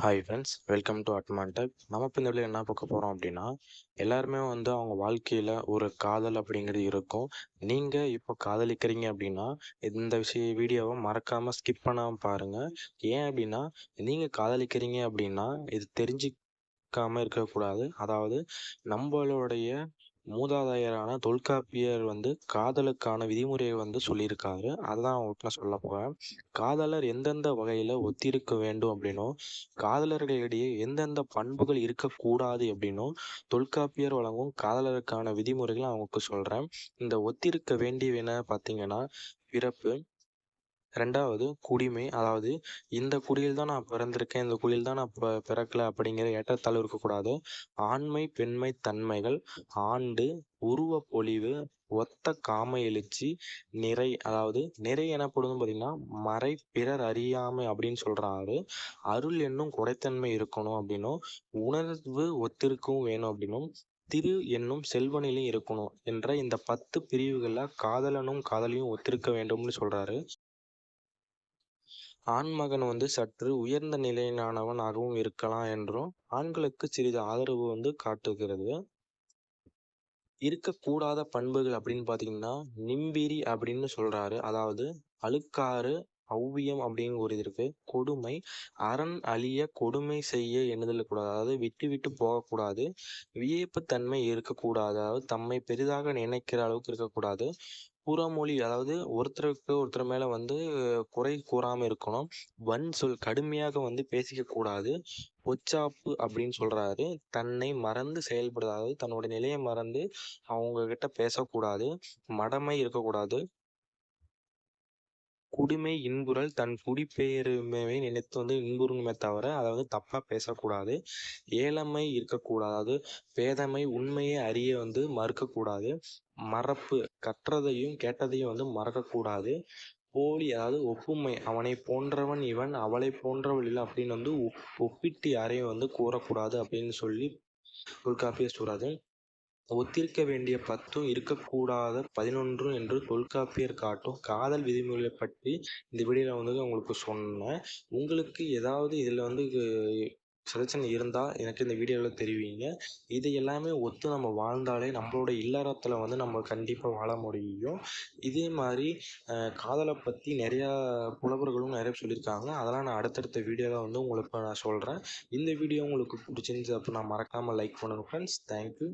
Hi friends welcome to அட்மான்டெக் நம்ம இப்போ இந்த வீடியோவில் என்ன பார்க்க போகிறோம் அப்படின்னா எல்லாருமே வந்து அவங்க வாழ்க்கையில் ஒரு காதல் அப்படிங்கிறது இருக்கும். நீங்கள் இப்போ காதலிக்கிறீங்க அப்படின்னா இந்த விஷய வீடியோவை மறக்காமல் ஸ்கிப் பண்ணாமல் பாருங்கள் ஏன் அப்படின்னா நீங்கள் காதலிக்கிறீங்க அப்படின்னா இது தெரிஞ்சிக்காமல் இருக்கக்கூடாது. அதாவது நம்மளுடைய மூதாதையரான தொல்காப்பியர் வந்து காதலுக்கான விதிமுறையை வந்து சொல்லியிருக்காரு. அதுதான் உங்களுக்கு நான் சொல்ல போகிறேன் காதலர் எந்தெந்த வகையில் ஒத்திருக்க வேண்டும் அப்படின்னும் காதலர்களிடையே எந்தெந்த பண்புகள் இருக்கக்கூடாது அப்படின்னும் தொல்காப்பியர் வழங்கும் காதலருக்கான விதிமுறைகளை அவங்களுக்கு சொல்கிறேன் இந்த ஒத்திருக்க வேண்டியவன பார்த்தீங்கன்னா பிறப்பு ரெண்டாவது குடிமை. அதாவது இந்த குடியில் தான் நான் பிறந்திருக்கேன் இந்த குடியில் தான் நான் இப்போ பிறக்கல அப்படிங்கிற ஏற்றத்தாழ்வு இருக்கக்கூடாது. ஆண்மை பெண்மை தன்மைகள் ஆண்டு உருவ பொலிவு ஒத்த காம எழுச்சி நிறை அதாவது நிறை எனப்படுவது பார்த்தீங்கன்னா மறை பிறர் அறியாமை அப்படின்னு சொல்றாரு. அருள் என்னும் குறைத்தன்மை இருக்கணும் அப்படின்னும் உணர்வு ஒத்திருக்கவும் வேணும் அப்படின்னும் திரு என்னும் செல்வனிலையும் இருக்கணும் என்ற இந்த பத்து பிரிவுகளில் காதலனும் காதலியும் ஒத்திருக்க வேண்டும்னு சொல்றாரு. ஆண்மகன் வந்து சற்று உயர்ந்த நிலையிலானவனாகவும் இருக்கலாம் என்றும் ஆண்களுக்கு சிறிது ஆதரவு வந்து காட்டுகிறது. இருக்கக்கூடாத பண்புகள் அப்படின்னு பார்த்தீங்கன்னா நிம்பிரி அப்படின்னு சொல்றாரு. அதாவது அழுக்காறு ஔவியம் அப்படின்னு ஒரு இது இருக்கு. கொடுமை அரண் அழிய கொடுமை செய்ய எண்ணுதல் கூடாது அதாவது விட்டு விட்டு போகக்கூடாது. வியப்பு தன்மை இருக்கக்கூடாது. அதாவது தம்மை பெரிதாக நினைக்கிற அளவுக்கு இருக்கக்கூடாது. புறமொழி அதாவது ஒருத்தருக்கு ஒருத்தர் மேல வந்து குறை கூறாம இருக்கணும். வன் சொல் கடுமையாக வந்து பேசிக்க கூடாது பொச்சாப்பு அப்படின்னு சொல்றாரு. தன்னை மறந்து செயல்படுறது அதாவது தன்னோட நிலையை மறந்து அவங்க கிட்ட பேசக்கூடாது. மடமை இருக்கக்கூடாது. குடிமை இன்புறல் தன் குடிப்பெயருமையை நினைத்து வந்து இன்புறுமே தவிர அதை வந்து தப்பாக பேசக்கூடாது. ஏழமை இருக்கக்கூடாது. அதாவது பேதமை உண்மையை அறிய வந்து மறுக்கக்கூடாது. மறப்பு கற்றதையும் கேட்டதையும் வந்து மறக்கக்கூடாது. போலி அதாவது ஒப்புமை அவனை போன்றவன் இவன் அவளை போன்றவள் இல்லை அப்படின்னு வந்து ஒப்பிட்டு யாரையும் வந்து கூறக்கூடாது அப்படின்னு சொல்லி தொல்காப்பியர் சொல்றாரு. ஒத்திருக்க வேண்டிய பத்தும் இருக்கக்கூடாத பதினொன்றும் என்று தொல்காப்பியர் காட்டும் காதல் விதிமுறைகளை பற்றி இந்த வீடியோவில் வந்து உங்களுக்கு சொன்னேன். உங்களுக்கு ஏதாவது இதில் வந்து சஜஷன் இருந்தால் எனக்கு இந்த வீடியோவில் தெரிவிங்க. இது எல்லாமே ஒத்து நம்ம வாழ்ந்தாலே நம்மளோட இல்லறத்தில் வந்து நம்ம கண்டிப்பாக வாழ முடியும். இதே மாதிரி காதலை பற்றி நிறையா புலவர்களும் நிறைய சொல்லியிருக்காங்க. அதெல்லாம் நான் அடுத்தடுத்த வீடியோவில் வந்து உங்களுக்கு நான் சொல்கிறேன் இந்த வீடியோ உங்களுக்கு பிடிச்சிருந்துச்சு அப்போ நான் மறக்காமல் லைக் பண்ணுங்கள் ஃப்ரெண்ட்ஸ் தேங்க்யூ